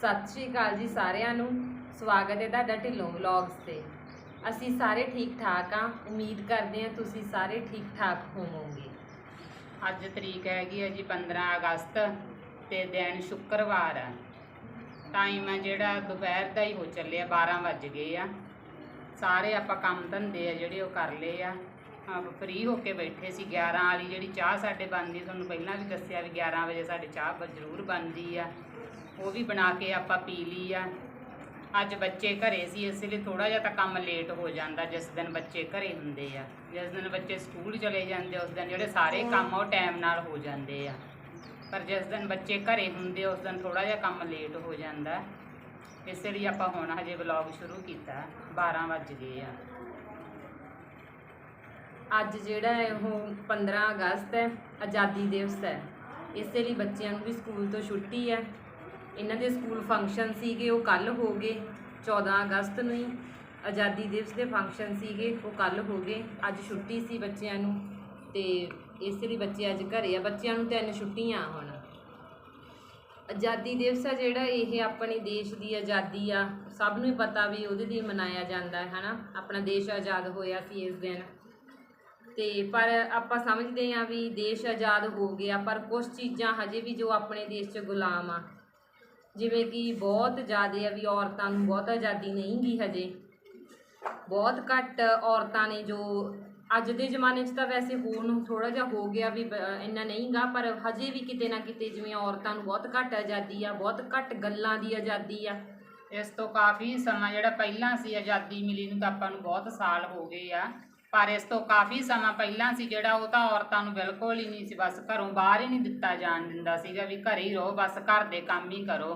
ਸਤਿ ਸ਼੍ਰੀ ਅਕਾਲ ਜੀ ਸਾਰਿਆਂ ਨੂੰ। ਸਵਾਗਤ ਹੈ ਤੁਹਾਡਾ ਢਿੱਲੋਂ ਵਲੌਗਸ ਤੇ। ਅਸੀਂ ਸਾਰੇ ਠੀਕ ਠਾਕ ਆ ਉਮੀਦ ਕਰਦੇ ਹਾਂ ਤੁਸੀਂ ਸਾਰੇ ਠੀਕ ਠਾਕ ਹੋਵੋਗੇ। ਅੱਜ ਤਰੀਕ ਹੈਗੀ ਹੈ ਜੀ 15 ਅਗਸਤ ਤੇ ਦਿਨ ਸ਼ੁੱਕਰਵਾਰ ਆ। ਟਾਈਮ ਆ ਜਿਹੜਾ ਦੁਪਹਿਰ ਦਾ ਹੀ ਹੋ ਚੱਲਿਆ 12 ਵੱਜ ਗਏ ਆ। ਸਾਰੇ ਆਪਾਂ ਕੰਮ ਧੰਦੇ ਆ ਜਿਹੜੇ ਉਹ ਕਰ ਲਏ ਆ। ਆਪ ਫ੍ਰੀ ਹੋ ਕੇ ਬੈਠੇ ਸੀ 11 ਵਾਲੀ ਜਿਹੜੀ ਚਾਹ ਸਾਡੇ ਬਣਦੀ ਤੁਹਾਨੂੰ ਪਹਿਲਾਂ ਵੀ ਦੱਸਿਆ ਵੀ 11 ਵਜੇ ਸਾਡੇ ਚਾਹ ਜ਼ਰੂਰ ਬਣਦੀ ਆ। ਉਹ ਵੀ ਬਣਾ ਕੇ ਆਪਾਂ ਪੀ ਲਈ ਆ। ਅੱਜ ਬੱਚੇ ਘਰੇ ਸੀ ਇਸ ਲਈ ਥੋੜਾ ਜਿਹਾ ਤਾਂ ਕੰਮ ਲੇਟ ਹੋ ਜਾਂਦਾ ਜਿਸ ਦਿਨ ਬੱਚੇ ਘਰੇ ਹੁੰਦੇ ਆ। ਜਿਸ ਦਿਨ ਬੱਚੇ ਸਕੂਲ ਚਲੇ ਜਾਂਦੇ ਉਸ ਦਿਨ ਜਿਹੜੇ ਸਾਰੇ ਕੰਮ ਉਹ ਟਾਈਮ ਨਾਲ ਹੋ ਜਾਂਦੇ ਆ। ਪਰ ਜਿਸ ਦਿਨ ਬੱਚੇ ਘਰੇ ਹੁੰਦੇ ਉਸ ਦਿਨ ਥੋੜਾ ਜਿਹਾ ਕੰਮ ਲੇਟ ਹੋ ਜਾਂਦਾ। ਇਸ ਲਈ ਆਪਾਂ ਹੁਣ ਹਜੇ ਵਲੌਗ ਸ਼ੁਰੂ ਕੀਤਾ 12 ਵੱਜ ਗਏ ਆ। ਅੱਜ ਜਿਹੜਾ ਹੈ ਉਹ 15 ਅਗਸਤ ਹੈ ਆਜ਼ਾਦੀ ਦਿਵਸ ਹੈ। ਇਸੇ ਲਈ ਬੱਚਿਆਂ ਨੂੰ ਵੀ ਸਕੂਲ ਤੋਂ ਛੁੱਟੀ ਹੈ। ਇਹਨਾਂ ਦੇ ਸਕੂਲ ਫੰਕਸ਼ਨ ਸੀਗੇ, ਉਹ ਕੱਲ ਹੋ ਗਏ 14 ਅਗਸਤ ਨੂੰ ਹੀ। ਆਜ਼ਾਦੀ ਦਿਵਸ ਦੇ ਫੰਕਸ਼ਨ ਸੀਗੇ, ਉਹ ਕੱਲ ਹੋ ਗਏ। ਅੱਜ ਛੁੱਟੀ ਸੀ ਬੱਚਿਆਂ ਨੂੰ ਤੇ ਇਸ ਲਈ ਬੱਚੇ ਅੱਜ ਘਰੇ ਆ। ਬੱਚਿਆਂ ਨੂੰ ਤਿੰਨ ਛੁੱਟੀਆਂ ਹੁਣ। ਆਜ਼ਾਦੀ ਦਿਵਸ ਆ ਜਿਹੜਾ, ਇਹ ਆਪਣੇ ਦੇਸ਼ ਦੀ ਆਜ਼ਾਦੀ ਆ। ਸਭ ਨੂੰ ਹੀ ਪਤਾ ਵੀ ਉਹਦੇ ਲਈ ਮਨਾਇਆ ਜਾਂਦਾ ਹੈ ਹਨਾ? ਆਪਣਾ ਦੇਸ਼ ਆਜ਼ਾਦ ਹੋਇਆ ਸੀ ਇਸ ਦਿਨ। ਤੇ ਪਰ ਆਪਾਂ ਸਮਝਦੇ ਹਾਂ ਵੀ ਦੇਸ਼ ਆਜ਼ਾਦ ਹੋ ਗਿਆ, ਪਰ ਕੁਝ ਚੀਜ਼ਾਂ ਹਜੇ ਵੀ ਜੋ ਆਪਣੇ ਦੇਸ਼ 'ਚ ਗੁਲਾਮ ਆ। ਜਿਵੇਂ ਕਿ ਬਹੁਤ ਜ਼ਿਆਦਾ ਆ ਵੀ ਔਰਤਾਂ ਨੂੰ ਬਹੁਤ ਆਜ਼ਾਦੀ ਨਹੀਂ ਗੀ ਹਜੇ। ਬਹੁਤ ਘੱਟ ਔਰਤਾਂ ਨੇ ਜੋ ਅੱਜ ਦੇ ਜ਼ਮਾਨੇ 'ਚ ਤਾਂ ਵੈਸੇ ਹੋਰ ਨੂੰ ਥੋੜਾ ਜਿਹਾ ਹੋ ਗਿਆ ਵੀ ਬ- ਇੰਨਾ ਨਹੀਂਗਾ, ਪਰ ਹਜੇ ਵੀ ਕਿਤੇ ਨਾ ਕਿਤੇ ਜਿਵੇਂ ਔਰਤਾਂ ਨੂੰ ਬਹੁਤ ਘੱਟ ਆਜ਼ਾਦੀ ਆ, ਬਹੁਤ ਘੱਟ ਗੱਲਾਂ ਦੀ ਆਜ਼ਾਦੀ ਆ। ਇਸ ਤੋਂ ਕਾਫੀ ਸਮਾਂ ਜਿਹੜਾ ਪਹਿਲਾਂ ਸੀ ਆਜ਼ਾਦੀ ਮਿਲੀ ਨੂੰ ਤਾਂ ਆਪਾਂ ਨੂੰ ਬਹੁਤ ਸਾਲ ਹੋ ਗਏ ਆ। ਪਰ ਇਸ ਤੋਂ ਕਾਫੀ ਸਮਾਂ ਪਹਿਲਾਂ ਸੀ, ਜਿਹੜਾ ਉਹ ਤਾਂ ਔਰਤਾਂ ਨੂੰ ਬਿਲਕੁਲ ਹੀ ਨਹੀਂ ਸੀ, ਬਸ ਘਰੋਂ ਬਾਹਰ ਹੀ ਨਹੀਂ ਦਿੱਤਾ ਜਾਣ ਦਿੰਦਾ ਸੀਗਾ ਵੀ ਘਰੇ ਹੀ ਰਹੋ, ਬਸ ਘਰ ਦੇ ਕੰਮ ਹੀ ਕਰੋ।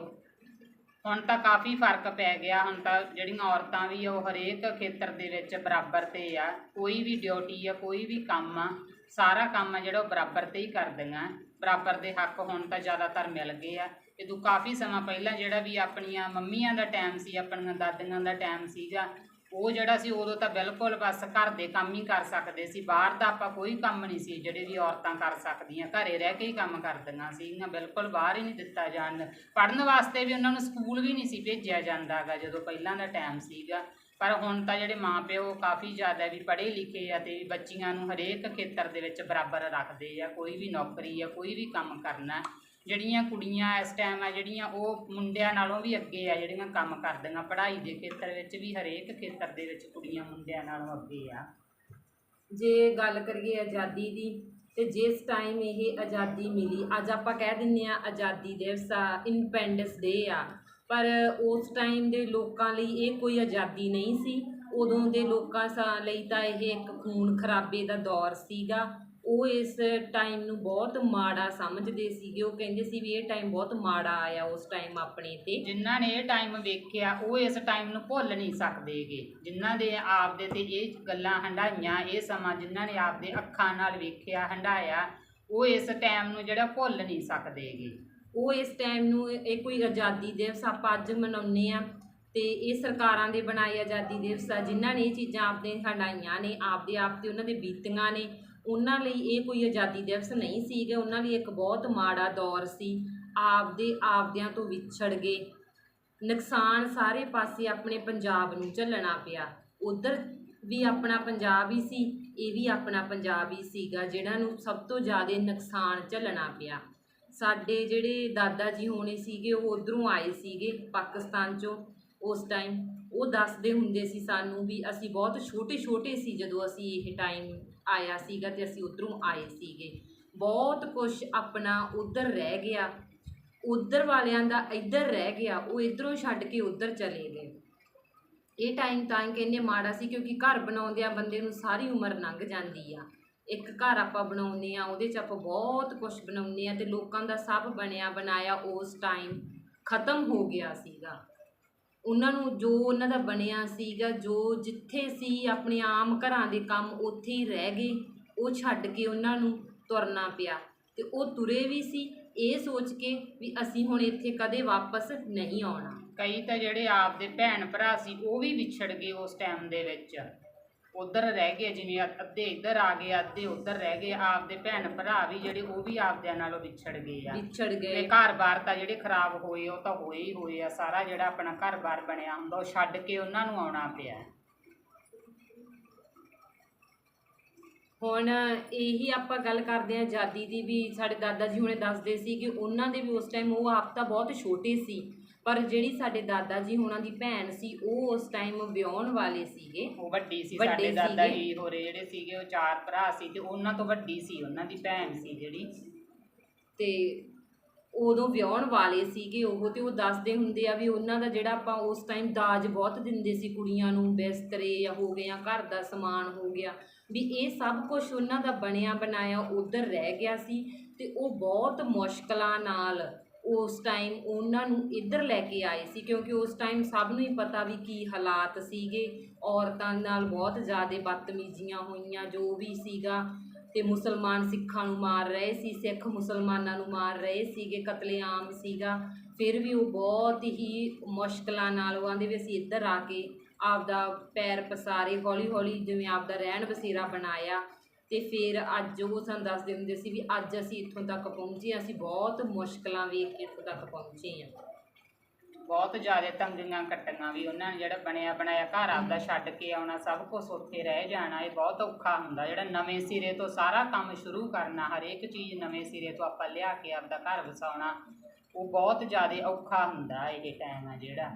ਹੁਣ ਤਾਂ ਕਾਫੀ ਫ਼ਰਕ ਪੈ ਗਿਆ, ਹੁਣ ਤਾਂ ਜਿਹੜੀਆਂ ਔਰਤਾਂ ਵੀ ਉਹ ਹਰੇਕ ਖੇਤਰ ਦੇ ਵਿੱਚ ਬਰਾਬਰ ਤੇ ਆ। ਕੋਈ ਵੀ ਡਿਊਟੀ ਆ, ਕੋਈ ਵੀ ਕੰਮ ਆ, ਸਾਰਾ ਕੰਮ ਆ ਜਿਹੜਾ ਉਹ ਬਰਾਬਰ ਤੇ ਹੀ ਕਰਦੀਆਂ। ਬਰਾਬਰ ਦੇ ਹੱਕ ਹੁਣ ਤਾਂ ਜ਼ਿਆਦਾਤਰ ਮਿਲ ਗਏ ਆ। ਇਹ ਤੋਂ ਕਾਫੀ ਸਮਾਂ ਪਹਿਲਾਂ ਜਿਹੜਾ ਵੀ ਆਪਣੀਆਂ ਮੰਮੀਆਂ ਦਾ ਟਾਈਮ ਸੀ, ਆਪਣੀਆਂ ਦਾਦੀਆਂ ਦਾ ਟਾਈਮ ਸੀਗਾ ਉਹ ਜਿਹੜਾ ਸੀ, ਉਦੋਂ ਤਾਂ ਬਿਲਕੁਲ ਬਸ ਘਰ ਦੇ ਕੰਮ ਹੀ ਕਰ ਸਕਦੇ ਸੀ। ਬਾਹਰ ਦਾ ਆਪਾਂ ਕੋਈ ਕੰਮ ਨਹੀਂ ਸੀ, ਜਿਹੜੇ ਵੀ ਔਰਤਾਂ ਕਰ ਸਕਦੀਆਂ। ਘਰੇ ਰਹਿ ਕੇ ਹੀ ਕੰਮ ਕਰਦੀਆਂ ਸੀਗੀਆਂ ਬਿਲਕੁਲ ਬਾਹਰ ਹੀ ਨਹੀਂ ਦਿੱਤਾ ਜਾਣ। ਪੜ੍ਹਨ ਵਾਸਤੇ ਵੀ ਉਹਨਾਂ ਨੂੰ ਸਕੂਲ ਵੀ ਨਹੀਂ ਸੀ ਭੇਜਿਆ ਜਾਂਦਾਗਾ ਜਦੋਂ ਪਹਿਲਾਂ ਦਾ ਟਾਈਮ ਸੀਗਾ। ਪਰ ਹੁਣ ਤਾਂ ਜਿਹੜੇ ਮਾਪਿਓ ਕਾਫੀ ਜ਼ਿਆਦਾ ਵੀ ਪੜ੍ਹੇ ਲਿਖੇ ਆ ਤੇ ਬੱਚੀਆਂ ਨੂੰ ਹਰੇਕ ਖੇਤਰ ਦੇ ਵਿੱਚ ਬਰਾਬਰ ਰੱਖਦੇ ਆ। ਕੋਈ ਵੀ ਨੌਕਰੀ ਆ, ਕੋਈ ਵੀ ਕੰਮ ਕਰਨਾ। ਜਿਹੜੀਆਂ ਕੁੜੀਆਂ ਇਸ ਟਾਈਮ ਆ ਜਿਹੜੀਆਂ ਉਹ ਮੁੰਡਿਆਂ ਨਾਲੋਂ ਵੀ ਅੱਗੇ ਆ, ਜਿਹੜੀਆਂ ਕੰਮ ਕਰਦੀਆਂ ਪੜ੍ਹਾਈ ਦੇ ਖੇਤਰ ਵਿੱਚ ਵੀ ਹਰੇਕ ਖੇਤਰ ਦੇ ਵਿੱਚ ਕੁੜੀਆਂ ਮੁੰਡਿਆਂ ਨਾਲੋਂ ਅੱਗੇ ਆ। ਜੇ ਗੱਲ ਕਰੀਏ ਆਜ਼ਾਦੀ ਦੀ, ਤੇ ਜਿਸ ਟਾਈਮ ਇਹ ਆਜ਼ਾਦੀ ਮਿਲੀ, ਅੱਜ ਆਪਾਂ ਕਹਿ ਦਿੰਨੇ ਆ ਆਜ਼ਾਦੀ ਦਿਵਸ ਆ ਇੰਡੀਪੈਂਡੈਂਸ ਡੇ ਆ। ਪਰ ਉਸ ਟਾਈਮ ਦੇ ਲੋਕਾਂ ਲਈ ਇਹ ਕੋਈ ਆਜ਼ਾਦੀ ਨਹੀਂ ਸੀ। ਉਦੋਂ ਦੇ ਲੋਕਾਂ ਸਾ, ਲਈ ਤਾਂ ਇਹ ਇੱਕ ਖੂਨ ਖਰਾਬੇ ਦਾ ਦੌਰ ਸੀਗਾ। ਉਹ ਇਸ ਟਾਈਮ ਨੂੰ ਬਹੁਤ ਮਾੜਾ ਸਮਝਦੇ ਸੀਗੇ। ਉਹ ਕਹਿੰਦੇ ਸੀ ਵੀ ਇਹ ਟਾਈਮ ਬਹੁਤ ਮਾੜਾ ਆਇਆ ਉਸ ਟਾਈਮ ਆਪਣੇ ਤੇ। ਜਿਨ੍ਹਾਂ ਨੇ ਇਹ ਟਾਈਮ ਵੇਖਿਆ ਉਹ ਇਸ ਟਾਈਮ ਨੂੰ ਭੁੱਲ ਨਹੀਂ ਸਕਦੇਗੇ। ਜਿਨ੍ਹਾਂ ਦੇ ਆਪਦੇ ਤੇ ਇਹ ਗੱਲਾਂ ਹੰਡਾਈਆਂ ਇਹ ਸਮਾਂ ਜਿਨ੍ਹਾਂ ਨੇ ਆਪਦੇ ਅੱਖਾਂ ਨਾਲ ਵੇਖਿਆ ਹੰਡਾਇਆ ਉਹ ਇਸ ਟਾਈਮ ਨੂੰ ਜਿਹੜਾ ਭੁੱਲ ਨਹੀਂ ਸਕਦੇਗੇ। ਉਹ ਇਸ ਟਾਈਮ ਨੂੰ ਇਹ ਕੋਈ ਆਜ਼ਾਦੀ ਦਿਵਸ ਆਪਾਂ ਅੱਜ ਮਨਾਉਂਦੇ ਆ ਤੇ ਇਹ ਸਰਕਾਰਾਂ ਦੇ ਬਣਾਏ ਆਜ਼ਾਦੀ ਦਿਵਸ ਆ ਜਿਨ੍ਹਾਂ ਨੇ ਇਹ ਚੀਜ਼ਾਂ ਆਪਦੇ ਹੰਡਾਈਆਂ ਨੇ ਆਪਦੇ ਆਪ ਤੇ ਉਹਨਾਂ ਦੇ ਬੀਤੀਆਂ ਨੇ ਉਹਨਾਂ ਲਈ ਇਹ ਕੋਈ ਆਜ਼ਾਦੀ ਦਿਵਸ ਨਹੀਂ ਸੀਗੇ। ਉਹਨਾਂ ਲਈ ਇੱਕ ਬਹੁਤ ਮਾੜਾ ਦੌਰ ਸੀ। ਆਪਦੇ ਆਪਦਿਆਂ ਤੋਂ ਵਿਛੜ ਗਏ। ਨੁਕਸਾਨ ਸਾਰੇ ਪਾਸੇ ਆਪਣੇ ਪੰਜਾਬ ਨੂੰ ਝੱਲਣਾ ਪਿਆ। ਉਧਰ ਵੀ ਆਪਣਾ ਪੰਜਾਬ ਹੀ ਸੀ, ਇਹ ਵੀ ਆਪਣਾ ਪੰਜਾਬ ਹੀ ਸੀਗਾ ਜਿਹੜਾ ਨੂੰ ਸਭ ਤੋਂ ਜ਼ਿਆਦਾ ਨੁਕਸਾਨ ਝੱਲਣਾ ਪਿਆ। ਸਾਡੇ ਜਿਹੜੇ ਦਾਦਾ ਜੀ ਹੋਣੇ ਸੀਗੇ, ਉਹ ਉਧਰੋਂ ਆਏ ਸੀਗੇ ਪਾਕਿਸਤਾਨ ਚੋਂ ਉਸ ਟਾਈਮ ਉਹ ਦੱਸਦੇ ਹੁੰਦੇ ਸੀ ਸਾਨੂੰ ਵੀ ਅਸੀਂ ਬਹੁਤ ਛੋਟੇ ਛੋਟੇ ਸੀ ਜਦੋਂ ਅਸੀਂ ਇਹ ਟਾਈਮ ਆਇਆ ਸੀਗਾ ਤੇ ਅਸੀਂ ਉਧਰੋਂ ਆਏ ਸੀਗੇ। ਬਹੁਤ ਕੁਝ ਆਪਣਾ ਉਧਰ ਰਹਿ ਗਿਆ। ਉਧਰ ਵਾਲਿਆਂ ਦਾ ਇੱਧਰ ਰਹਿ ਗਿਆ, ਉਹ ਇਧਰੋਂ ਛੱਡ ਕੇ ਉਧਰ ਚਲੇ ਗਏ। ਇਹ ਟਾਈਮ ਤਾਂ ਹੀ ਕਹਿੰਦੇ ਮਾੜਾ ਸੀ ਕਿਉਂਕਿ ਘਰ ਬਣਾਉਂਦਿਆਂ ਬੰਦੇ ਨੂੰ ਸਾਰੀ ਉਮਰ ਲੰਘ ਜਾਂਦੀ ਆ। ਇੱਕ ਘਰ ਆਪਾਂ ਬਣਾਉਂਦੇ ਆ ਉਹਦੇ 'ਚ ਆਪਾਂ ਬਹੁਤ ਕੁਝ ਬਣਾਉਂਦੇ ਆ ਤੇ ਲੋਕਾਂ ਦਾ ਸਭ ਬਣਿਆ ਬਣਾਇਆ ਉਸ ਟਾਈਮ ਖਤਮ ਹੋ ਗਿਆ ਸੀਗਾ। ਉਹਨਾਂ ਨੂੰ ਜੋ ਉਹਨਾਂ ਦਾ ਬਣਿਆ ਸੀਗਾ, ਜੋ ਜਿੱਥੇ ਸੀ ਆਪਣੇ ਆਮ ਘਰਾਂ ਦੇ ਕੰਮ ਉੱਥੇ ਹੀ ਰਹਿ ਗਏ, ਉਹ ਛੱਡ ਕੇ ਉਹਨਾਂ ਨੂੰ ਤੁਰਨਾ ਪਿਆ। ਅਤੇ ਉਹ ਤੁਰੇ ਵੀ ਸੀ, ਇਹ ਸੋਚ ਕੇ ਵੀ ਅਸੀਂ ਹੁਣ ਇੱਥੇ ਕਦੇ ਵਾਪਸ ਨਹੀਂ ਆਉਣਾ। ਕਈ ਤਾਂ ਜਿਹੜੇ ਆਪਦੇ ਭੈਣ ਭਰਾ ਸੀ, ਉਹ ਵੀ ਵਿਛੜ ਗਏ ਉਸ ਟਾਈਮ ਦੇ ਵਿੱਚ। ਉਧਰ ਰਹਿ ਗਏ ਜਿਵੇਂ ਅੱਧੇ ਇੱਧਰ ਆ ਗਏ ਅੱਧੇ ਉਧਰ ਰਹਿ ਗਏ ਆਪਦੇ ਭੈਣ ਭਰਾ ਵੀ ਜਿਹੜੇ ਉਹ ਵੀ ਆਪਦਿਆਂ ਨਾਲੋਂ ਵਿਛੜ ਗਏ ਆ। ਵਿਛੜ ਤੇ ਗਏ ਘਰ-ਬਾਰ ਤਾਂ ਜਿਹੜੇ ਖਰਾਬ ਹੋਏ ਉਹ ਤਾਂ ਹੋਏ ਹੀ ਹੋਏ ਆ। ਸਾਰਾ ਜਿਹੜਾ ਆਪਣਾ ਘਰ-ਬਾਰ ਬਣਿਆ ਹੁੰਦਾ ਉਹ ਛੱਡ ਕੇ ਉਹਨਾਂ ਨੂੰ ਆਉਣਾ ਪਿਆ। ਹੁਣ ਇਹੀ ਆਪਾਂ ਗੱਲ ਕਰਦੇ ਹਾਂ ਆਜ਼ਾਦੀ ਦੀ ਵੀ ਸਾਡੇ ਦਾਦਾ ਜੀ ਹੁਣੇ ਦੱਸਦੇ ਸੀ ਕਿ ਉਹਨਾਂ ਦੇ ਵੀ ਉਸ ਟਾਈਮ ਉਹ ਆਪ ਤਾਂ ਬਹੁਤ ਛੋਟੇ ਸੀ। ਪਰ ਜਿਹੜੀ ਸਾਡੇ ਦਾਦਾ ਜੀ ਹੁਣਾਂ ਦੀ ਭੈਣ ਸੀ ਉਹ ਉਸ ਟਾਈਮ ਵਿਆਹਣ ਵਾਲੇ ਸੀਗੇ ਉਹ ਵੱਡੀ ਸੀ ਵੱਡੇ ਸਾਡੇ ਦਾਦਾ ਸੀਗੇ। ਜੀ ਹੋਰੇ ਜਿਹੜੇ ਸੀਗੇ ਉਹ ਚਾਰ ਭਰਾ ਸੀ ਤੇ ਉਹਨਾਂ ਤੋਂ ਵੱਡੀ ਸੀ ਉਹਨਾਂ ਦੀ ਭੈਣ ਸੀ ਜਿਹੜੀ ਤੇ ਉਦੋਂ ਵਿਆਹਣ ਵਾਲੇ ਸੀਗੇ ਉਹ ਤੇ ਉਹ ਦੱਸਦੇ ਹੁੰਦੇ ਆ ਵੀ ਉਹਨਾਂ ਦਾ ਜਿਹੜਾ ਆਪਾਂ ਉਸ ਟਾਈਮ ਦਾਜ ਬਹੁਤ ਦਿੰਦੇ ਸੀ ਕੁੜੀਆਂ ਨੂੰ ਬਿਸਤਰੇ ਜਾਂ ਹੋ ਗਏ ਜਾਂ ਘਰ ਦਾ ਸਮਾਨ ਹੋ ਗਿਆ ਵੀ ਇਹ ਸਭ ਕੁਝ ਉਹਨਾਂ ਦਾ ਬਣਿਆ ਬਣਾਇਆ ਉਧਰ ਰਹਿ ਗਿਆ ਸੀ ਤੇ ਉਹ ਬਹੁਤ ਮੁਸ਼ਕਲਾਂ ਨਾਲ ਉਸ ਟਾਈਮ ਉਹਨਾਂ ਨੂੰ ਇੱਧਰ ਲੈ ਕੇ ਆਏ ਸੀ, ਕਿਉਂਕਿ ਉਸ ਟਾਈਮ ਸਭ ਨੂੰ ਹੀ ਪਤਾ ਵੀ ਕੀ ਹਾਲਾਤ ਸੀਗੇ। ਔਰਤਾਂ ਨਾਲ ਬਹੁਤ ਜ਼ਿਆਦਾ ਬਦਤਮੀਜ਼ੀਆਂ ਹੋਈਆਂ, ਜੋ ਵੀ ਸੀਗਾ ਤੇ ਮੁਸਲਮਾਨ ਸਿੱਖਾਂ ਨੂੰ ਮਾਰ ਰਹੇ ਸੀ, ਸਿੱਖ ਮੁਸਲਮਾਨਾਂ ਨੂੰ ਮਾਰ ਰਹੇ ਸੀਗੇ, ਕਤਲੇਆਮ ਸੀਗਾ। ਫਿਰ ਵੀ ਉਹ ਬਹੁਤ ਹੀ ਮੁਸ਼ਕਲਾਂ ਨਾਲ ਉਹ ਆਂਦੇ ਵੀ ਅਸੀਂ ਇੱਧਰ ਆ ਕੇ ਆਪਦਾ ਪੈਰ ਪਸਾਰੇ ਹੌਲੀ ਹੌਲੀ ਜਿਵੇਂ ਆਪਦਾ ਰਹਿਣ ਬਸੇਰਾ ਬਣਾਇਆ। ਤੇ ਫਿਰ ਅੱਜ ਉਹ ਸਾਨੂੰ ਦੱਸਦੇ ਹੁੰਦੇ ਸੀ ਵੀ ਅੱਜ ਅਸੀਂ ਇੱਥੋਂ ਤੱਕ ਪਹੁੰਚੇ ਹਾਂ, ਅਸੀਂ ਬਹੁਤ ਮੁਸ਼ਕਲਾਂ ਵੇਖ ਕੇ ਇੱਥੋਂ ਤੱਕ ਪਹੁੰਚੇ ਹਾਂ। ਬਹੁਤ ਜ਼ਿਆਦਾ ਤੰਗੀਆਂ ਕੱਟੀਆਂ ਵੀ ਉਹਨਾਂ ਨੇ ਜਿਹੜਾ ਬਣਿਆ ਬਣਾਇਆ ਘਰ ਆਪਦਾ ਛੱਡ ਕੇ ਆਉਣਾ ਸਭ ਕੁਝ ਉੱਥੇ ਰਹਿ ਜਾਣਾ ਇਹ ਬਹੁਤ ਔਖਾ ਹੁੰਦਾ ਜਿਹੜਾ ਨਵੇਂ ਸਿਰੇ ਤੋਂ ਸਾਰਾ ਕੰਮ ਸ਼ੁਰੂ ਕਰਨਾ ਹਰੇਕ ਚੀਜ਼ ਨਵੇਂ ਸਿਰੇ ਤੋਂ ਆਪਾਂ ਲਿਆ ਕੇ ਆਪਦਾ ਘਰ ਵਸਾਉਣਾ ਉਹ ਬਹੁਤ ਜ਼ਿਆਦਾ ਔਖਾ ਹੁੰਦਾ ਇਹ ਟਾਈਮ ਆ ਜਿਹੜਾ।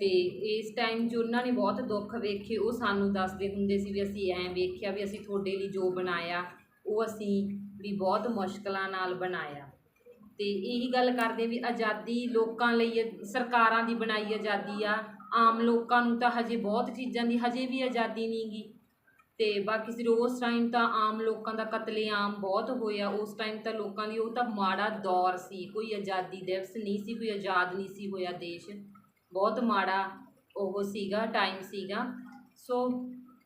ਤੇ ਇਸ ਟਾਈਮ 'ਚ ਉਹਨਾਂ ਨੇ ਬਹੁਤ ਦੁੱਖ ਵੇਖੇ, ਉਹ ਸਾਨੂੰ ਦੱਸਦੇ ਹੁੰਦੇ ਸੀ ਵੀ ਅਸੀਂ ਐਂ ਵੇਖਿਆ ਵੀ ਅਸੀਂ ਤੁਹਾਡੇ ਲਈ ਜੋ ਬਣਾਇਆ, ਉਹ ਅਸੀਂ ਵੀ ਬਹੁਤ ਮੁਸ਼ਕਲਾਂ ਨਾਲ ਬਣਾਇਆ। ਤੇ ਇਹੀ ਗੱਲ ਕਰਦੇ ਵੀ ਆਜ਼ਾਦੀ ਲੋਕਾਂ ਲਈ ਸਰਕਾਰਾਂ ਦੀ ਬਣਾਈ ਆਜ਼ਾਦੀ ਆ, ਆਮ ਲੋਕਾਂ ਨੂੰ ਤਾਂ ਹਜੇ ਬਹੁਤ ਚੀਜ਼ਾਂ ਦੀ, ਹਜੇ ਵੀ ਆਜ਼ਾਦੀ ਨਹੀਂਗੀ ਤੇ ਬਾਕੀ ਸਿਰ ਉਸ ਟਾਈਮ ਤਾਂ ਆਮ ਲੋਕਾਂ ਦਾ ਕਤਲੇਆਮ ਬਹੁਤ ਹੋਇਆ, ਉਸ ਟਾਈਮ ਤਾਂ ਲੋਕਾਂ ਲਈ ਉਹ ਤਾਂ ਮਾੜਾ ਦੌਰ ਸੀ, ਕੋਈ ਆਜ਼ਾਦੀ ਦਿਵਸ ਨਹੀਂ ਸੀ, ਕੋਈ ਆਜ਼ਾਦ ਨਹੀਂ ਸੀ ਹੋਇਆ ਦੇਸ਼। ਬਹੁਤ ਮਾੜਾ ਉਹ ਸੀਗਾ ਟਾਈਮ ਸੀਗਾ। ਸੋ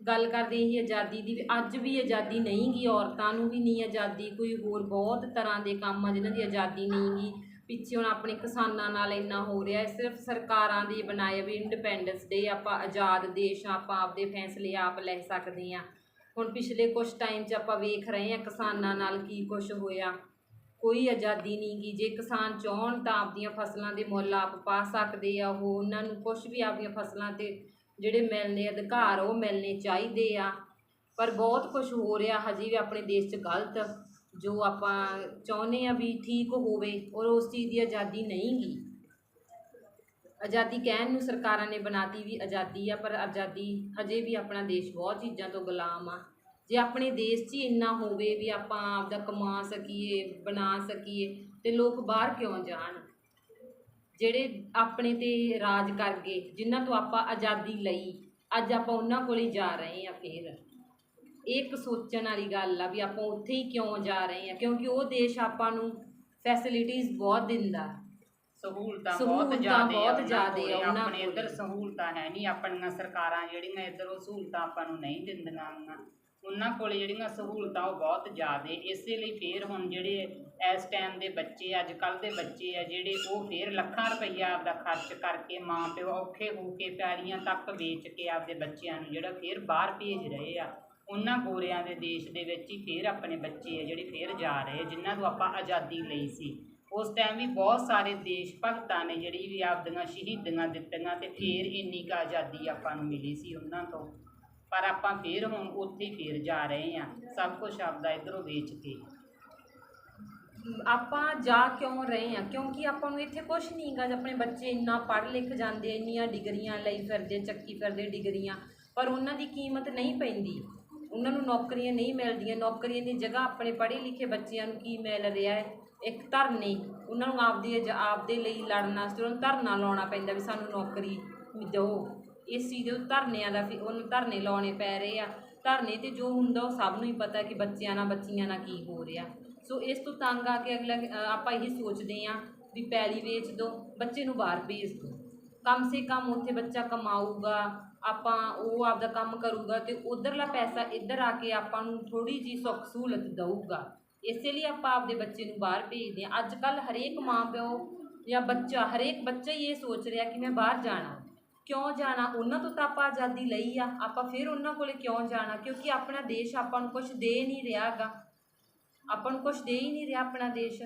ਗੱਲ ਕਰਦੇ ਹੀ ਆਜ਼ਾਦੀ ਦੀ ਵੀ ਅੱਜ ਵੀ ਆਜ਼ਾਦੀ ਨਹੀਂ ਗੀ, ਔਰਤਾਂ ਨੂੰ ਵੀ ਨਹੀਂ ਆਜ਼ਾਦੀ, ਕੋਈ ਹੋਰ ਬਹੁਤ ਤਰ੍ਹਾਂ ਦੇ ਕੰਮ ਆ ਜਿਨ੍ਹਾਂ ਦੀ ਆਜ਼ਾਦੀ ਨਹੀਂ ਗੀ। ਪਿੱਛੇ ਹੁਣ ਆਪਣੇ ਕਿਸਾਨਾਂ ਨਾਲ ਇੰਨਾ ਹੋ ਰਿਹਾ ਹੈ, ਸਿਰਫ ਸਰਕਾਰਾਂ ਦੇ ਬਣਾਏ ਵੀ ਇੰਡੀਪੈਂਡੈਂਸ ਡੇ ਆਪਾਂ ਆਜ਼ਾਦ ਦੇਸ਼ ਆਪਾਂ ਆਪਦੇ ਫੈਸਲੇ ਆਪ ਲੈ ਸਕਦੇ ਹਾਂ ਹੁਣ ਪਿਛਲੇ ਕੁਝ ਟਾਈਮ 'ਚ ਆਪਾਂ ਵੇਖ ਰਹੇ ਹਾਂ ਕਿਸਾਨਾਂ ਨਾਲ ਕੀ ਕੁਝ ਹੋਇਆ। ਕੋਈ ਆਜ਼ਾਦੀ ਨਹੀਂ ਗੀ। ਜੇ ਕਿਸਾਨ ਚਾਹਣ ਤਾਂ ਆਪਦੀਆਂ ਫਸਲਾਂ ਦੇ ਮੁੱਲ ਆਪ ਪਾ ਸਕਦੇ ਆ। ਉਹ ਉਹਨਾਂ ਨੂੰ ਕੁਝ ਵੀ ਆਪਦੀਆਂ ਫਸਲਾਂ ਤੇ ਜਿਹੜੇ ਮਿਲਣੇ ਅਧਿਕਾਰ ਉਹ ਮਿਲਣੇ ਚਾਹੀਦੇ ਆ। ਪਰ ਬਹੁਤ ਕੁਝ ਹੋ ਰਿਹਾ। ਹਜੇ ਵੀ ਆਪਣੇ ਦੇਸ਼ 'ਚ ਗਲਤ। ਜੋ ਆਪਾਂ ਚਾਹੁੰਦੇ ਆ ਵੀ ਠੀਕ ਹੋਵੇ ਔਰ ਉਸ ਚੀਜ਼ ਦੀ ਆਜ਼ਾਦੀ ਨਹੀਂ ਗੀ। ਆਜ਼ਾਦੀ ਕਹਿਣ ਨੂੰ ਸਰਕਾਰਾਂ ਨੇ ਬਣਾਤੀ ਵੀ ਆਜ਼ਾਦੀ ਆ, ਪਰ ਆਜ਼ਾਦੀ ਹਜੇ ਵੀ ਆਪਣਾ ਦੇਸ਼ ਬਹੁਤ ਚੀਜ਼ਾਂ ਤੋਂ ਗੁਲਾਮ ਆ। ਜੇ ਆਪਣੇ ਦੇਸ਼ 'ਚ ਹੀ ਇੰਨਾ ਹੋਵੇ ਵੀ ਆਪਾਂ ਆਪਦਾ ਕਮਾ ਸਕੀਏ ਬਣਾ ਸਕੀਏ ਤੇ ਲੋਕ ਬਾਹਰ ਕਿਉਂ ਜਾਣ ਜਿਹੜੇ ਆਪਣੇ ਤੇ ਰਾਜ ਕਰ ਗਏ ਜਿਨ੍ਹਾਂ ਤੋਂ ਆਪਾਂ ਆਜ਼ਾਦੀ ਲਈ ਅੱਜ ਆਪਾਂ ਉਹਨਾਂ ਕੋਲ ਹੀ ਜਾ ਰਹੇ ਆ ਫੇਰ ਇਹ ਇੱਕ ਸੋਚਣ ਵਾਲੀ ਗੱਲ ਆ ਵੀ ਆਪਾਂ ਉੱਥੇ ਹੀ ਕਿਉਂ ਜਾ ਰਹੇ ਆ ਕਿਉਂਕਿ ਉਹ ਦੇਸ਼ ਆਪਾਂ ਨੂੰ ਫੈਸਿਲਿਟੀਆਂ ਬਹੁਤ ਦਿੰਦਾ ਸਹੂਲਤਾਂ ਬਹੁਤ ਜ਼ਿਆਦੇ ਬਹੁਤ ਉਹਨਾਂ ਜ਼ਿਆਦੇ ਆ ਉਹਨਾਂ ਆਪਣੇ। ਇੱਧਰ ਸਹੂਲਤਾਂ ਹੈ ਨਹੀਂ ਆਪਣੀਆਂ ਸਰਕਾਰਾਂ ਜਿਹੜੀਆਂ ਇੱਧਰ ਉਹ ਸਹੂਲਤਾਂ ਆਪਾਂ ਨੂੰ ਨਹੀਂ ਦਿੰਦੀਆਂ। ਉਹਨਾਂ ਕੋਲ ਜਿਹੜੀਆਂ ਸਹੂਲਤਾਂ ਉਹ ਬਹੁਤ ਜ਼ਿਆਦਾ, ਇਸੇ ਲਈ ਫੇਰ ਹੁਣ ਜਿਹੜੇ ਇਸ ਟਾਈਮ ਦੇ ਬੱਚੇ, ਅੱਜ ਕੱਲ ਦੇ ਬੱਚੇ ਆ, ਜਿਹੜੇ ਉਹ ਫੇਰ ਲੱਖਾਂ ਰੁਪਈਆ ਆਪਦਾ ਖਰਚ ਕਰਕੇ ਮਾਂ ਪਿਓ ਔਖੇ ਹੋ ਕੇ ਪੈਲੀਆਂ ਤੱਕ ਵੇਚ ਕੇ ਆਪਦੇ ਬੱਚਿਆਂ ਨੂੰ ਜਿਹੜਾ ਫੇਰ ਬਾਹਰ ਭੇਜ ਰਹੇ ਆ। ਉਹਨਾਂ ਗੋਰਿਆਂ ਦੇ ਦੇਸ਼ ਦੇ ਵਿੱਚ ਹੀ ਫੇਰ ਆਪਣੇ ਬੱਚੇ ਆ ਜਿਹੜੇ ਫੇਰ ਜਾ ਰਹੇ ਜਿਨ੍ਹਾਂ ਤੋਂ ਆਪਾਂ ਆਜ਼ਾਦੀ ਲਈ ਸੀ। ਉਸ ਟਾਈਮ ਵੀ ਬਹੁਤ ਸਾਰੇ ਦੇਸ਼ ਭਗਤਾਂ ਨੇ ਜਿਹੜੀ ਵੀ ਆਪਦੀਆਂ ਸ਼ਹੀਦੀਆਂ ਦਿੱਤੀਆਂ ਤੇ ਫੇਰ ਇੰਨੀ ਕੁ ਆਜ਼ਾਦੀ ਆਪਾਂ ਨੂੰ ਮਿਲੀ ਸੀ ਉਹਨਾਂ ਤੋਂ। ਪਰ ਆਪਾਂ ਫੇਰ ਹੁਣ ਉੱਥੇ ਹੀ ਫੇਰ ਜਾ ਰਹੇ ਆ ਸਭ ਕੁਝ ਆਪਦਾ ਇਧਰੋਂ ਵੇਚ ਕੇ। ਆਪਾਂ ਜਾ ਕਿਉਂ ਰਹੇ ਆ ਕਿਉਂਕਿ ਆਪਾਂ ਨੂੰ ਇੱਥੇ ਕੁਝ ਨਹੀਂਗਾ ਆਪਣੇ ਬੱਚੇ ਇੰਨਾ ਪੜ੍ਹ ਲਿਖ ਜਾਂਦੇ, ਇੰਨੀਆਂ ਡਿਗਰੀਆਂ ਲਈ ਫਿਰਦੇ, ਚੱਕੀ ਫਿਰਦੇ ਡਿਗਰੀਆਂ। ਪਰ ਉਹਨਾਂ ਦੀ ਕੀਮਤ ਨਹੀਂ ਪੈਂਦੀ। ਉਹਨਾਂ ਨੂੰ ਨੌਕਰੀਆਂ ਨਹੀਂ ਮਿਲਦੀਆਂ। ਨੌਕਰੀਆਂ ਦੀ ਜਗ੍ਹਾ ਆਪਣੇ ਪੜ੍ਹੇ ਲਿਖੇ ਬੱਚਿਆਂ ਨੂੰ ਕੀ ਮਿਲ ਰਿਹਾ ਹੈ? ਇੱਕ ਧਰਨੇ। ਉਹਨਾਂ ਨੂੰ ਆਪਦੀ ਆਪਦੇ ਲਈ ਲੜਨ ਵਾਸਤੇ ਉਹਨਾਂ ਨੂੰ ਧਰਨਾ ਲਾਉਣਾ ਪੈਂਦਾ ਵੀ ਸਾਨੂੰ ਨੌਕਰੀ ਦਿਓ। ਇਸ ਚੀਜ਼ ਦੇ ਧਰਨਿਆਂ ਦਾ ਫਿਰ ਉਹਨੂੰ ਧਰਨੇ ਲਾਉਣੇ ਪੈ ਰਹੇ ਆ। ਧਰਨੇ ਤੇ ਜੋ ਹੁੰਦਾ ਉਹ ਸਭ ਨੂੰ ਹੀ ਪਤਾ ਕਿ ਬੱਚਿਆਂ ਨਾਲ ਬੱਚੀਆਂ ਨਾਲ ਕੀ ਹੋ ਰਿਹਾ। ਸੋ ਇਸ ਤੋਂ ਤੰਗ ਆ ਕੇ ਅਗਲਾ ਆਪਾਂ ਇਹੀ ਸੋਚਦੇ ਆ ਵੀ ਪੈਲੀ ਵੇਚ ਦੋ, ਬੱਚੇ ਨੂੰ ਬਾਹਰ ਭੇਜ ਦੋ। ਕਮ ਸੇ ਕਮ ਉੱਥੇ ਬੱਚਾ ਕਮਾਊਗਾ, ਆਪਾਂ ਉਹ ਆਪਦਾ ਕੰਮ ਕਰੂਗਾ ਤੇ ਉਧਰਲਾ ਪੈਸਾ ਇੱਧਰ ਆ ਕੇ ਆਪਾਂ ਨੂੰ ਥੋੜੀ ਜੀ ਸੁੱਖ ਸਹੂਲਤ ਦਊਗਾ। ਇਸੇ ਲਈ ਆਪਾਂ ਆਪਦੇ ਬੱਚੇ ਨੂੰ ਬਾਹਰ ਭੇਜਦੇ ਆ। ਅੱਜ ਕੱਲ ਹਰੇਕ ਮਾਂ ਪਿਓ ਜਾਂ ਬੱਚਾ, ਹਰੇਕ ਬੱਚਾ ਹੀ ਇਹ ਸੋਚ ਰਿਹਾ ਕਿ ਮੈਂ ਬਾਹਰ ਜਾਣਾ। ਕਿਉਂ ਜਾਣਾ? ਉਹਨਾਂ ਤੋਂ ਤਾਂ ਆਪਾਂ ਆਜ਼ਾਦੀ ਲਈ ਆ। ਆਪਾਂ ਫਿਰ ਉਹਨਾਂ ਕੋਲੇ ਕਿਉਂ ਜਾਣਾ? ਕਿਉਂਕਿ ਆਪਣਾ ਦੇਸ਼ ਆਪਾਂ ਨੂੰ ਕੁਝ ਦੇ ਨਹੀਂ ਰਿਹਾਗਾ। ਆਪਾਂ ਨੂੰ ਕੁਝ ਦੇ ਹੀ ਨਹੀਂ ਰਿਹਾ ਆਪਣਾ ਦੇਸ਼।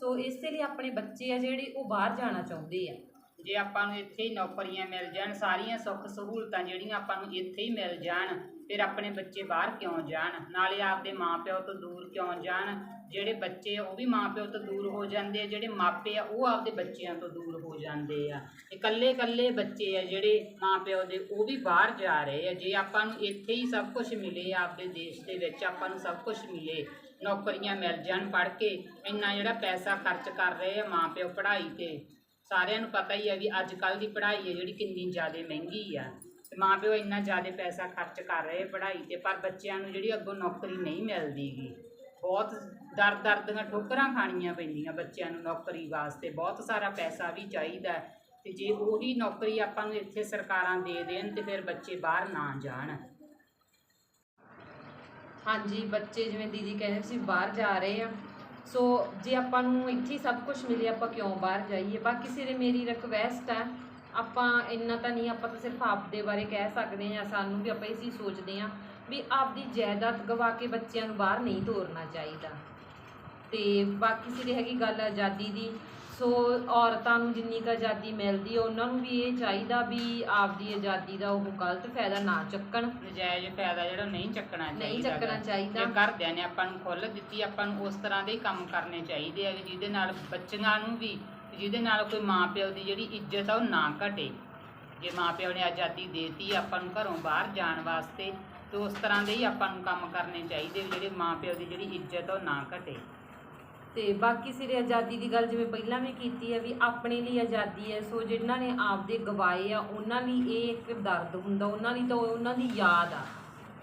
ਸੋ ਇਸੇ ਲਈ ਆਪਣੇ ਬੱਚੇ ਆ ਜਿਹੜੇ ਉਹ ਬਾਹਰ ਜਾਣਾ ਚਾਹੁੰਦੇ ਆ। ਜੇ ਆਪਾਂ ਨੂੰ ਇੱਥੇ ਹੀ ਨੌਕਰੀਆਂ ਮਿਲ ਜਾਣ, ਸਾਰੀਆਂ ਸੁੱਖ ਸਹੂਲਤਾਂ ਜਿਹੜੀਆਂ ਆਪਾਂ ਨੂੰ ਇੱਥੇ ਹੀ ਮਿਲ ਜਾਣ, ਫਿਰ ਆਪਣੇ ਬੱਚੇ ਬਾਹਰ ਕਿਉਂ ਜਾਣ? ਨਾਲੇ ਆਪਦੇ ਮਾਪਿਓ ਤੋਂ ਦੂਰ ਕਿਉਂ ਜਾਣ? ਜਿਹੜੇ ਬੱਚੇ ਆ, ਉਹ ਵੀ ਮਾਪਿਓ ਤੋਂ ਦੂਰ ਹੋ ਜਾਂਦੇ ਆ, ਜਿਹੜੇ ਮਾਪੇ ਆ, ਉਹ ਆਪਦੇ ਬੱਚਿਆਂ ਤੋਂ ਦੂਰ ਹੋ ਜਾਂਦੇ ਆ। ਇਕੱਲੇ ਇਕੱਲੇ ਬੱਚੇ ਆ, ਜਿਹੜੇ ਮਾਪਿਓ ਦੇ, ਉਹ ਵੀ ਬਾਹਰ ਜਾ ਰਹੇ ਆ। ਜੇ ਆਪਾਂ ਨੂੰ ਇੱਥੇ ਹੀ ਸਭ ਕੁਝ ਮਿਲੇ, ਆਪਦੇ ਦੇਸ਼ ਦੇ ਵਿੱਚ ਆਪਾਂ ਨੂੰ ਸਭ ਕੁਝ ਮਿਲੇ, ਨੌਕਰੀਆਂ ਮਿਲ ਜਾਣ ਪੜ੍ਹ ਕੇ, ਇੰਨਾ ਜਿਹੜਾ ਪੈਸਾ ਖਰਚ ਕਰ ਰਹੇ ਆ ਮਾਪਿਓ ਪੜ੍ਹਾਈ ਤੇ, ਸਾਰਿਆਂ ਨੂੰ ਪਤਾ ਹੀ ਹੈ ਵੀ ਅੱਜ ਕੱਲ ਦੀ ਪੜ੍ਹਾਈ ਹੈ ਜਿਹੜੀ ਕਿੰਨੀ ਜ਼ਿਆਦਾ ਮਹਿੰਗੀ ਆ। ਤੇ ਮਾਪਿਓ ਇੰਨਾ ਜ਼ਿਆਦਾ ਪੈਸਾ ਖਰਚ ਕਰ ਰਹੇ ਪੜ੍ਹਾਈ ਤੇ, ਪਰ ਬੱਚਿਆਂ ਨੂੰ ਜਿਹੜੀ ਅੱਗੋਂ ਨੌਕਰੀ ਨਹੀਂ ਮਿਲਦੀਗੀ। ਬਹੁਤ ਦਰ ਦਰ ਦੀਆਂ ਠੋਕਰਾਂ ਖਾਣੀਆਂ ਪੈਂਦੀਆਂ ਬੱਚਿਆਂ ਨੂੰ ਨੌਕਰੀ ਵਾਸਤੇ। ਬਹੁਤ ਸਾਰਾ ਪੈਸਾ ਵੀ ਚਾਹੀਦਾ ਹੈ ਤੇ ਜੇ ਉਹੀ ਨੌਕਰੀ ਆਪਾਂ ਨੂੰ ਇੱਥੇ ਸਰਕਾਰਾਂ ਦੇ ਦੇਣ ਤੇ ਫਿਰ ਬੱਚੇ ਬਾਹਰ ਨਾ ਜਾਣ। ਹਾਂਜੀ, ਬੱਚੇ ਜਿਵੇਂ ਦੀਦੀ ਕਹਿੰਦੇ ਸੀ, ਬਾਹਰ ਜਾ ਰਹੇ ਆ। ਸੋ ਜੇ ਆਪਾਂ ਨੂੰ ਇੱਥੇ ਹੀ ਸਭ ਕੁਝ ਮਿਲੇ, ਆਪਾਂ ਕਿਉਂ ਬਾਹਰ ਜਾਈਏ? ਬਾਕੀ ਸਿਰੇ ਮੇਰੀ ਰਿਕਵੈਸਟ ਹੈ ਆਪਾਂ ਇੰਨਾ ਤਾਂ ਨਹੀਂ, ਆਪਾਂ ਤਾਂ ਸਿਰਫ ਆਪਦੇ ਬਾਰੇ ਕਹਿ ਸਕਦੇ ਹਾਂ ਸਾਨੂੰ ਵੀ ਆਪਾਂ ਇਹ ਸੋਚਦੇ ਹਾਂ ਵੀ ਆਪਦੀ ਜਾਇਦਾਦ ਗਵਾ ਕੇ ਬੱਚਿਆਂ ਨੂੰ ਬਾਹਰ ਨਹੀਂ ਤੋਰਨਾ ਚਾਹੀਦਾ। ਤੇ ਬਾਕੀ ਸਿਰੇ ਹੈਗੀ ਗੱਲ ਆਜ਼ਾਦੀ ਦੀ ਸੋ ਔਰਤਾਂ ਨੂੰ ਜਿੰਨੀ ਕੁ ਆਜ਼ਾਦੀ ਮਿਲਦੀ ਹੈ ਉਹਨਾਂ ਨੂੰ ਵੀ ਇਹ ਚਾਹੀਦਾ ਵੀ ਆਪਦੀ ਆਜ਼ਾਦੀ ਦਾ ਉਹ ਗਲਤ ਫਾਇਦਾ ਨਾ ਚੱਕਣ ਨਜਾਇਜ਼ ਫਾਇਦਾ ਜਿਹੜਾ ਨਹੀਂ ਚੱਕਣਾ ਚਾਹੀਦਾ ਨਹੀਂ ਚੱਕਣਾ। ਚਾਹੀਦਾ। ਜੇ ਘਰਦਿਆਂ ਨੇ ਆਪਾਂ ਨੂੰ ਖੁੱਲ੍ਹ ਦਿੱਤੀ ਆਪਾਂ ਨੂੰ ਉਸ ਤਰ੍ਹਾਂ ਦੇ ਹੀ ਕੰਮ ਕਰਨੇ ਚਾਹੀਦੇ ਆ ਜਿਹਦੇ ਨਾਲ ਬੱਚਿਆਂ ਨੂੰ ਵੀ ਜਿਹਦੇ ਨਾਲ ਕੋਈ ਮਾਂ ਪਿਓ ਦੀ ਜਿਹੜੀ ਇੱਜ਼ਤ ਆ ਉਹ ਨਾ ਘਟੇ ਜੇ ਮਾਂ ਪਿਓ ਨੇ ਆਜ਼ਾਦੀ ਦੇਤੀ ਆਪਾਂ ਨੂੰ ਘਰੋਂ ਬਾਹਰ ਜਾਣ ਵਾਸਤੇ ਤੇ ਉਸ ਤਰ੍ਹਾਂ ਦੇ ਹੀ ਆਪਾਂ ਨੂੰ ਕੰਮ ਕਰਨੇ ਚਾਹੀਦੇ ਜਿਹੜੇ ਮਾਂ ਪਿਓ ਦੀ ਜਿਹੜੀ ਇੱਜ਼ਤ ਆ ਉਹ ਨਾ ਘਟੇ ਤੇ ਬਾਕੀ ਸਿਰੇ ਆਜ਼ਾਦੀ ਦੀ ਗੱਲ ਜਿਵੇਂ ਪਹਿਲਾਂ ਵੀ ਕੀਤੀ ਹੈ ਵੀ ਆਪਣੇ ਲਈ ਆਜ਼ਾਦੀ ਹੈ, ਸੋ ਜਿਨ੍ਹਾਂ ਨੇ ਆਪਦੇ ਗਵਾਏ ਆ, ਉਹਨਾਂ ਲਈ ਇਹ ਇੱਕ ਦਰਦ ਹੁੰਦਾ, ਉਹਨਾਂ ਲਈ ਤਾਂ ਉਹਨਾਂ ਦੀ ਯਾਦ ਆ।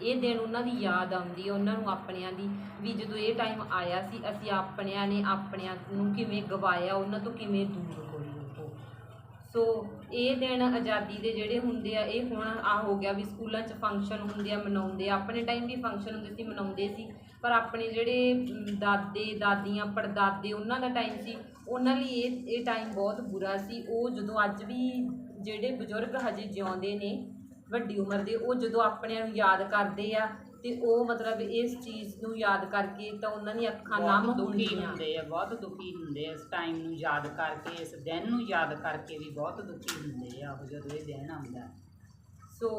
ਇਹ ਦਿਨ ਉਹਨਾਂ ਦੀ ਯਾਦ ਆਉਂਦੀ ਹੈ, ਉਹਨਾਂ ਨੂੰ ਆਪਣਿਆਂ ਦੀ। ਵੀ ਜਦੋਂ ਇਹ ਟਾਈਮ ਆਇਆ ਸੀ, ਅਸੀਂ ਆਪਣਿਆਂ ਨੇ ਆਪਣਿਆਂ ਨੂੰ ਕਿਵੇਂ ਗਵਾਇਆ, ਉਹਨਾਂ ਤੋਂ ਕਿਵੇਂ ਦੂਰ ਹੋਏ ਉਹ। ਸੋ ਇਹ ਦਿਨ ਆਜ਼ਾਦੀ ਦੇ ਜਿਹੜੇ ਹੁੰਦੇ ਆ, ਇਹ ਹੁਣ ਆ ਹੋ ਗਿਆ ਵੀ ਸਕੂਲਾਂ 'ਚ ਫੰਕਸ਼ਨ ਹੁੰਦੇ ਆ, ਮਨਾਉਂਦੇ ਆ। ਆਪਣੇ ਟਾਈਮ ਵੀ ਫੰਕਸ਼ਨ ਹੁੰਦੇ ਸੀ, ਮਨਾਉਂਦੇ ਸੀ। ਪਰ ਆਪਣੇ ਜਿਹੜੇ ਦਾਦੇ ਦਾਦੀਆਂ ਪੜਦਾਦੇ ਉਹਨਾਂ ਦਾ ਟਾਈਮ ਸੀ ਉਹਨਾਂ ਲਈ ਇਹ ਇਹ ਟਾਈਮ ਬਹੁਤ ਬੁਰਾ ਸੀ। ਉਹ ਜਦੋਂ ਅੱਜ ਵੀ ਜਿਹੜੇ ਬਜ਼ੁਰਗ ਹਜੇ ਜਿਉਂਦੇ ਨੇ ਵੱਡੀ ਉਮਰ ਦੇ ਉਹ ਜਦੋਂ ਆਪਣਿਆਂ ਨੂੰ ਯਾਦ ਕਰਦੇ ਆ ਤੇ ਉਹ ਮਤਲਬ ਇਸ ਚੀਜ਼ ਨੂੰ ਯਾਦ ਕਰਕੇ ਤਾਂ ਉਹਨਾਂ ਦੀਆਂ ਅੱਖਾਂ ਨਮ ਦੁਖੀ ਹੁੰਦੇ ਆ ਬਹੁਤ ਦੁਖੀ ਹੁੰਦੇ ਆ ਇਸ ਟਾਈਮ ਨੂੰ ਯਾਦ ਕਰਕੇ ਇਸ ਦਿਨ ਨੂੰ ਯਾਦ ਕਰਕੇ ਵੀ ਬਹੁਤ ਦੁਖੀ ਹੁੰਦੇ ਆ ਉਹ ਜਦੋਂ ਇਹ ਦਿਨ ਆਉਂਦਾ। ਸੋ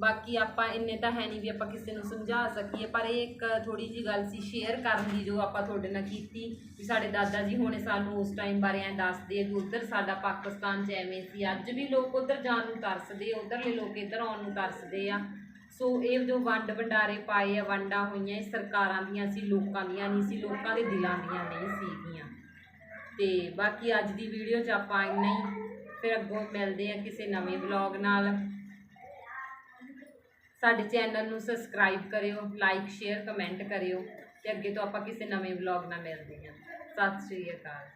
ਬਾਕੀ ਆਪਾਂ ਇੰਨੇ ਤਾਂ ਹੈ ਨਹੀਂ ਵੀ ਆਪਾਂ ਕਿਸੇ ਨੂੰ ਸਮਝਾ ਸਕੀਏ, ਪਰ ਇਹ ਇੱਕ ਥੋੜੀ ਜੀ ਗੱਲ ਸੀ ਸ਼ੇਅਰ ਕਰਨ ਦੀ ਜੋ ਆਪਾਂ ਤੁਹਾਡੇ ਨਾਲ ਕੀਤੀ ਵੀ ਸਾਡੇ ਦਾਦਾ ਜੀ ਹੁਣੇ ਸਾਨੂੰ ਉਸ ਟਾਈਮ ਬਾਰੇ ਐਂ ਦੱਸਦੇ ਆ ਵੀ ਉੱਧਰ ਸਾਡਾ ਪਾਕਿਸਤਾਨ 'ਚ ਐਵੇਂ ਸੀ, ਅੱਜ ਵੀ ਲੋਕ ਉੱਧਰ ਜਾਣ ਨੂੰ ਤਰਸਦੇ ਆ, ਉੱਧਰਲੇ ਲੋਕ ਇੱਧਰ ਆਉਣ ਨੂੰ ਤਰਸਦੇ ਆ। ਸੋ ਇਹ ਜੋ ਵੰਡ ਵੰਡਾਰੇ ਪਾਏ ਆ, ਵੰਡਾਂ ਹੋਈਆਂ, ਇਹ ਸਰਕਾਰਾਂ ਦੀਆਂ ਸੀ, ਲੋਕਾਂ ਦੀਆਂ ਨਹੀਂ ਸੀ, ਲੋਕਾਂ ਦੇ ਦਿਲਾਂ ਦੀਆਂ ਨਹੀਂ ਸੀਗੀਆਂ। ਤੇ ਬਾਕੀ ਅੱਜ ਦੀ ਵੀਡੀਓ 'ਚ ਆਪਾਂ ਇੰਨਾ ਹੀ, ਫਿਰ ਅੱਗੋਂ ਮਿਲਦੇ ਆ ਕਿਸੇ ਨਵੇਂ ਵਲੌਗ ਨਾਲ। ਸਾਡੇ ਚੈਨਲ ਨੂੰ ਸਬਸਕ੍ਰਾਈਬ ਕਰਿਓ ਲਾਈਕ ਸ਼ੇਅਰ ਕਮੈਂਟ ਕਰਿਓ ਤੇ ਅੱਗੇ ਤੋਂ ਆਪਾਂ ਕਿਸੇ ਨਵੇਂ ਵਲੌਗ ਨਾਲ ਮਿਲਦੇ ਹਾਂ। ਸਤਿ ਸ਼੍ਰੀ ਅਕਾਲ।